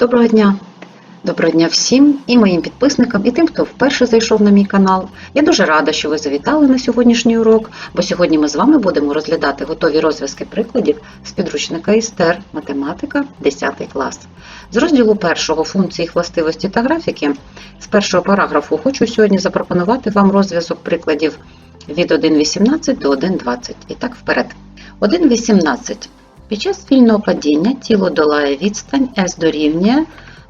Доброго дня! Доброго дня всім і моїм підписникам, і тим, хто вперше зайшов на мій канал. Я дуже рада, що ви завітали на сьогоднішній урок, бо сьогодні ми з вами будемо розглядати готові розв'язки прикладів з підручника ІСТЕР Математика 10 клас. З розділу першого функції властивості та графіки з першого параграфу хочу сьогодні запропонувати вам розв'язок прикладів від 1.18 до 1.20. І так вперед. 1.18. Під час вільного падіння тіло долає відстань S дорівнює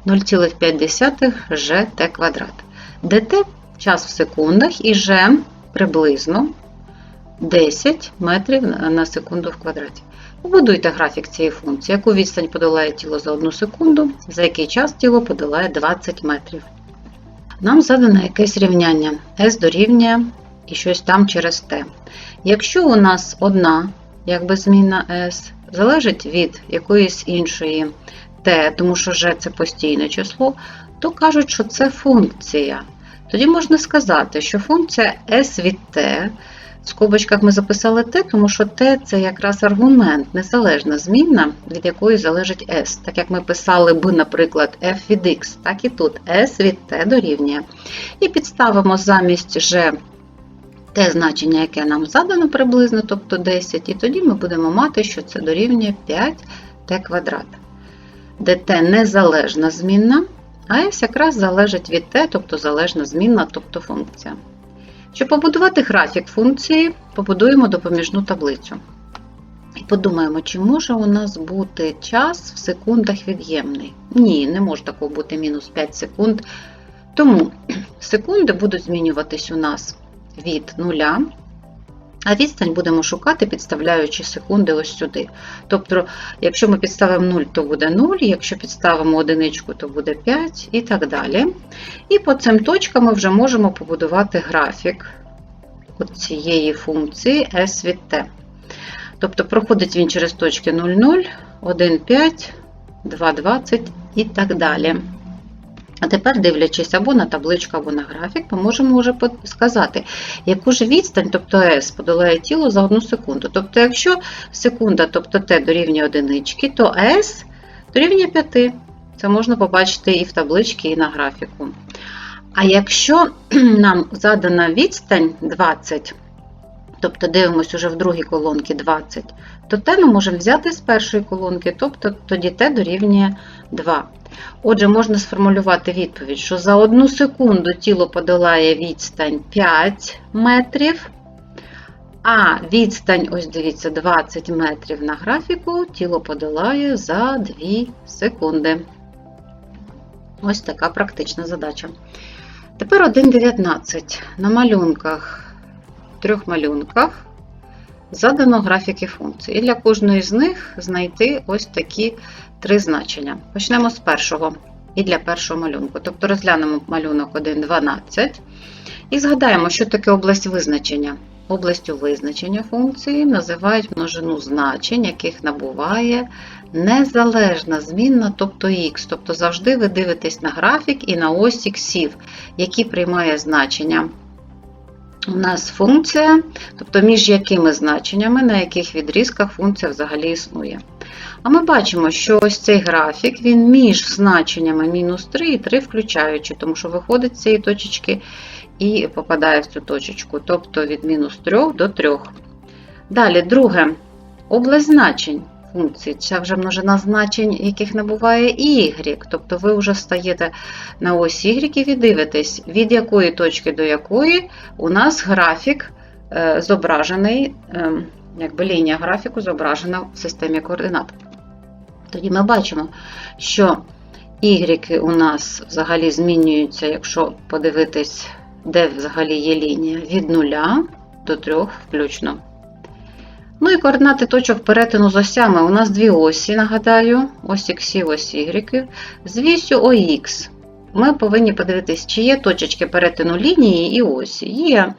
0,5 gt квадрат. dt – час в секундах і g приблизно 10 метрів на секунду в квадраті. Побудуйте графік цієї функції, яку відстань подолає тіло за 1 секунду, за який час тіло подолає 20 метрів. Нам задано якесь рівняння S дорівнює і щось там через t. Якщо у нас одна якби зміна S залежить від якоїсь іншої t, тому що g це постійне число, то кажуть, що це функція. Тоді можна сказати, що функція s від t, в скобочках ми записали t, тому що t це якраз аргумент, незалежна змінна, від якої залежить s. Так як ми писали б, наприклад, f від x, так і тут s від t дорівнює. І підставимо замість g те значення, яке нам задано приблизно, тобто 10, і тоді ми будемо мати, що це дорівнює 5t квадрат, де t незалежна змінна, а s якраз залежить від t, тобто залежна змінна, тобто функція. Щоб побудувати графік функції, побудуємо допоміжну таблицю. І подумаємо, чи може у нас бути час в секундах від'ємний? Ні, не може такого бути мінус 5 секунд. Тому секунди будуть змінюватись у нас від нуля, а відстань будемо шукати, підставляючи секунди ось сюди. Тобто, якщо ми підставимо 0, то буде 0, якщо підставимо одиничку, то буде 5 і так далі. І по цим точкам ми вже можемо побудувати графік цієї функції S від t. Тобто проходить він через точки 0, 0, 1, 5, 2, 20 і так далі. А тепер, дивлячись або на табличку, або на графік, ми можемо вже сказати, яку ж відстань, тобто S, подолає тіло за одну секунду. Тобто, якщо секунда, тобто T дорівнює одинички, то S дорівнює 5. Це можна побачити і в табличці, і на графіку. А якщо нам задана відстань 20, тобто дивимося вже в другій колонці 20, то T ми можемо взяти з першої колонки, тобто тоді T дорівнює 2. Отже, можна сформулювати відповідь, що за одну секунду тіло подолає відстань 5 метрів, а відстань, ось дивіться, 20 метрів на графіку, тіло подолає за 2 секунди. Ось така практична задача. Тепер 1.19. На малюнках, трьох малюнках задано графіки функцій. І для кожної з них знайти ось такі три значення. Почнемо з першого і для першого малюнку. Тобто розглянемо малюнок 1.12 і згадаємо, що таке область визначення. Областю визначення функції називають множину значень, яких набуває незалежна змінна, тобто х. Тобто завжди ви дивитесь на графік і на ось іксів, які приймає значення. У нас функція, тобто між якими значеннями, на яких відрізках функція взагалі існує. А ми бачимо, що ось цей графік він між значеннями мінус 3 і 3 включаючи, тому що виходить з цієї точечки і попадає в цю точечку, тобто від мінус 3 до 3. Далі, друге, область значень функції. Це вже множина значень, яких набуває y. Тобто ви вже стаєте на ось y і дивитесь, від якої точки до якої у нас графік е, зображений, ем, якби лінія графіку зображена в системі координат. Тоді ми бачимо, що y у нас взагалі змінюються, якщо подивитись, де взагалі є лінія, від 0 до 3 включно. Ну і координати точок перетину з осями. У нас дві осі, нагадаю, ось іксів, ось y. З вісю ОХ. Ми повинні подивитись, чи є точечки перетину лінії і осі. Є.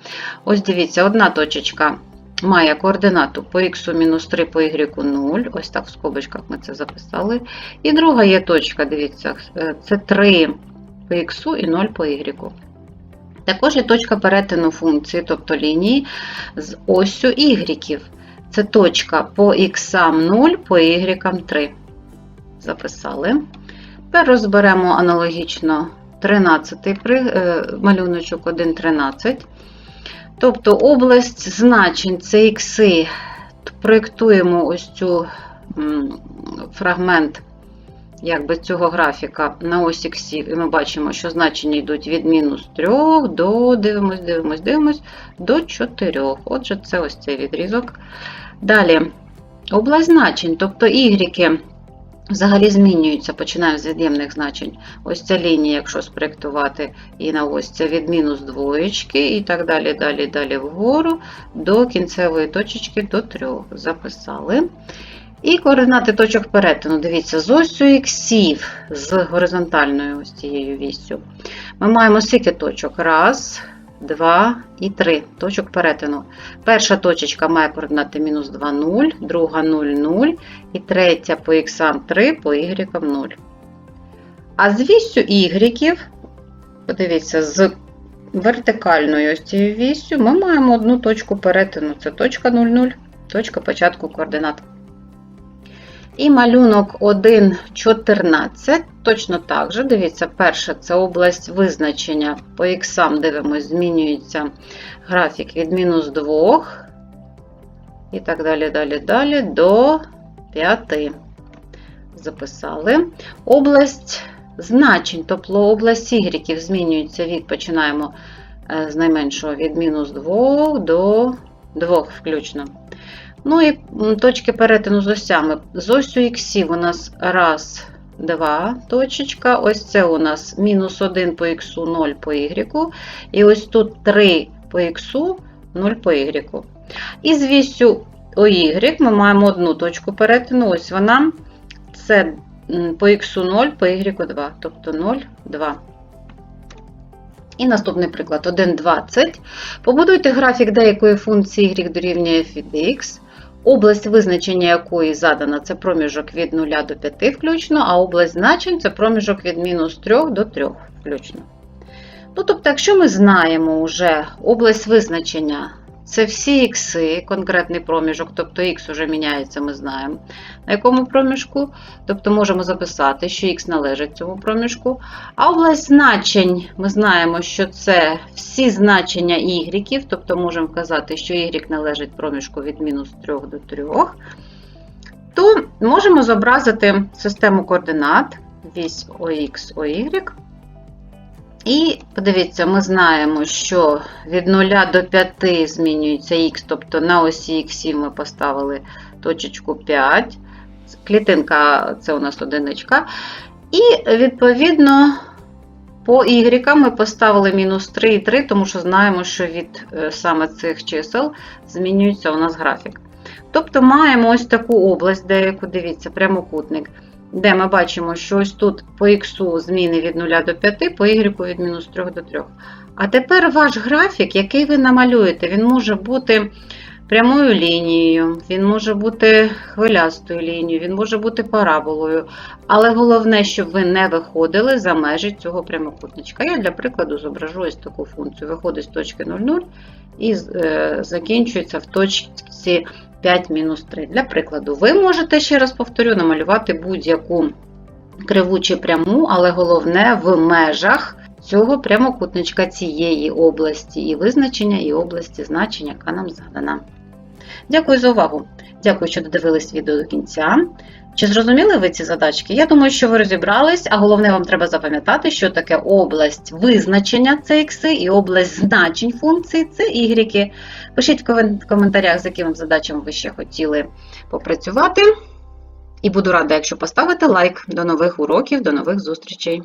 Ось дивіться, одна точечка має координату по х мінус 3 по y 0. Ось так в скобочках ми це записали. І друга є точка, дивіться, це 3 по х і 0 по y. Також є точка перетину функції, тобто лінії з осю y. Це точка по х 0, по y 3. Записали. Тепер розберемо аналогічно 13 при, е, малюночок 1.13. Тобто область значень це ікси. Проєктуємо ось цю фрагмент якби, цього графіка на ось іксів, і ми бачимо, що значення йдуть від мінус 3 до дивимось, дивимось, дивимось, до 4. Отже, це ось цей відрізок. Далі, область значень, тобто ігріки взагалі змінюються, починаємо з від'ємних значень. Ось ця лінія, якщо спроєктувати, і на ось це від мінус двоєчки, і так далі, далі, далі вгору, до кінцевої точечки до 3. Записали. І координати точок перетину. Дивіться, з осью іксів, з горизонтальною ось цією вісю. Ми маємо скільки точок? Раз, два і три точок перетину. Перша точечка має координати мінус 2, 0, друга 0, 0, і третя по х 3, по y 0. А з вісю y, подивіться, з вертикальною ось цією вісю ми маємо одну точку перетину. Це точка 0, 0, точка початку координат. І малюнок 1,14. Точно так же. Дивіться, перше це область визначення. По іксам дивимось, змінюється графік від мінус 2. І так далі, далі, далі до 5. Записали. Область значень, тобто область ігріків змінюється від, починаємо е, з найменшого від мінус 2 до 2 включно. Ну і точки перетину з осями. З осю іксів у нас раз, два точечка. Ось це у нас мінус 1 по х, 0 по y. І ось тут 3 по х, 0 по y. І з вісю OY ми маємо одну точку перетину. Ось вона. Це по х 0 по y 2, тобто 0, 2. І наступний приклад 1,20. Побудуйте графік деякої функції y дорівнює f від x, область визначення якої задана це проміжок від 0 до 5 включно, а область значень це проміжок від мінус 3 до 3 включно. Ну, Тобто, якщо ми знаємо вже область визначення, це всі ікси, конкретний проміжок, тобто х вже міняється, ми знаємо, на якому проміжку. Тобто можемо записати, що х належить цьому проміжку. А область значень, ми знаємо, що це всі значення y, тобто можемо вказати, що y належить проміжку від мінус 3 до 3, то можемо зобразити систему координат вісь ОХ, OY. І подивіться, ми знаємо, що від 0 до 5 змінюється х, тобто на осі х ми поставили точечку 5. Клітинка це у нас одиничка. І, відповідно, по y ми поставили мінус 3 і 3, тому що знаємо, що від саме цих чисел змінюється у нас графік. Тобто маємо ось таку область, деяку, дивіться, прямокутник де ми бачимо, що ось тут по х зміни від 0 до 5, по y від мінус 3 до 3. А тепер ваш графік, який ви намалюєте, він може бути прямою лінією, він може бути хвилястою лінією, він може бути параболою. Але головне, щоб ви не виходили за межі цього прямокутничка. Я для прикладу зображу ось таку функцію. Виходить з точки 0,0 і е, закінчується в точці 5-3. Для прикладу, ви можете, ще раз повторю, намалювати будь-яку криву чи пряму, але головне в межах цього прямокутничка цієї області і визначення, і області значення, яка нам задана. Дякую за увагу! Дякую, що додивились відео до кінця. Чи зрозуміли ви ці задачки? Я думаю, що ви розібрались, а головне, вам треба запам'ятати, що таке область визначення це ікси і область значень функцій це ігріки. Пишіть в коментарях, з якими задачами ви ще хотіли попрацювати. І буду рада, якщо поставите лайк. До нових уроків, до нових зустрічей!